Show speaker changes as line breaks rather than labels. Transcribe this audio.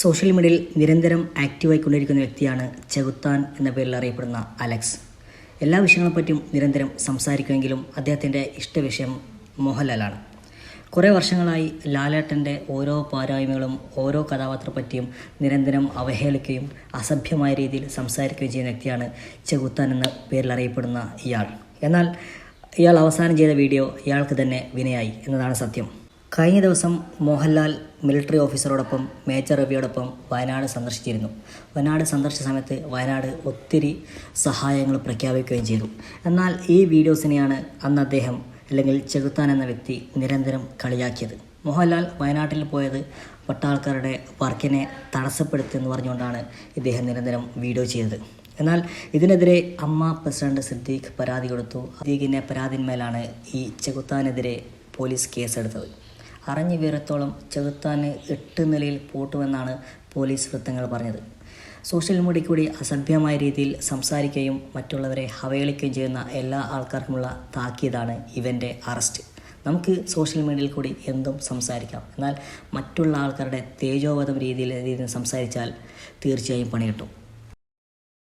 Social മീഡിയയിൽ നിരന്തരം ആക്റ്റീവായിക്കൊണ്ടിരിക്കുന്ന വ്യക്തിയാണ് ചെകുത്താൻ എന്ന പേരിൽ അറിയപ്പെടുന്ന അലക്സ്. എല്ലാ വിഷയങ്ങളെപ്പറ്റിയും നിരന്തരം സംസാരിക്കുമെങ്കിലും അദ്ദേഹത്തിന്റെ ഇഷ്ടവിഷയം മോഹൻലാലാണ്. കുറേ വർഷങ്ങളായി ലാലേട്ടന്റെ ഓരോ പാരായ്മകളും ഓരോ കഥാപാത്രത്തെ പറ്റിയും നിരന്തരം അവഹേളിക്കുകയും അസഭ്യമായ രീതിയിൽ സംസാരിക്കുകയും ചെയ്യുന്ന വ്യക്തിയാണ് ചെകുത്താൻ എന്ന പേരിൽ അറിയപ്പെടുന്ന ഇയാൾ. എന്നാൽ ഇയാൾ അവസാനം ചെയ്ത വീഡിയോ ഇയാൾക്ക് തന്നെ വിനയായി എന്നതാണ് സത്യം. കഴിഞ്ഞ ദിവസം മോഹൻലാൽ മിലിറ്ററി ഓഫീസറോടൊപ്പം മേജർ രവിയോടൊപ്പം വയനാട് സന്ദർശിച്ചിരുന്നു. വയനാട് സന്ദർശിച്ച സമയത്ത് വയനാട് ഒത്തിരി സഹായങ്ങൾ പ്രഖ്യാപിക്കുകയും ചെയ്തു. എന്നാൽ ഈ വീഡിയോസിനെയാണ് അന്ന് അദ്ദേഹം അല്ലെങ്കിൽ ചെകുത്താൻ എന്ന വ്യക്തി നിരന്തരം കളിയാക്കിയത്. മോഹൻലാൽ വയനാട്ടിൽ പോയത് പട്ടാൾക്കാരുടെ വർക്കിനെ തടസ്സപ്പെടുത്തിയെന്ന് പറഞ്ഞുകൊണ്ടാണ് ഇദ്ദേഹം നിരന്തരം വീഡിയോ ചെയ്തത്. എന്നാൽ ഇതിനെതിരെ അമ്മ പ്രസിഡന്റ് സിദ്ദീഖ് പരാതി കൊടുത്തു. സിദ്ദീഖിന്റെ പരാതിന്മേലാണ് ഈ ചെകുത്താനെതിരെ പോലീസ് കേസെടുത്തത്. അറിഞ്ഞു വീരത്തോളം ചെകുത്താന് എട്ട് നിലയിൽ പൂട്ടുമെന്നാണ് പോലീസ് വൃത്തങ്ങൾ പറഞ്ഞത്. സോഷ്യൽ മീഡിയ കൂടി അസഭ്യമായ രീതിയിൽ സംസാരിക്കുകയും മറ്റുള്ളവരെ അവഹേളിക്കുകയും ചെയ്യുന്ന എല്ലാ ആൾക്കാർക്കുമുള്ള താക്കീതാണ് ഇവന്റെ അറസ്റ്റ്. നമുക്ക് സോഷ്യൽ മീഡിയയിൽ കൂടി എന്തും സംസാരിക്കാം. എന്നാൽ മറ്റുള്ള ആൾക്കാരുടെ തേജോവധം രീതിയിൽ രീതിയിൽ സംസാരിച്ചാൽ തീർച്ചയായും പണി കിട്ടും.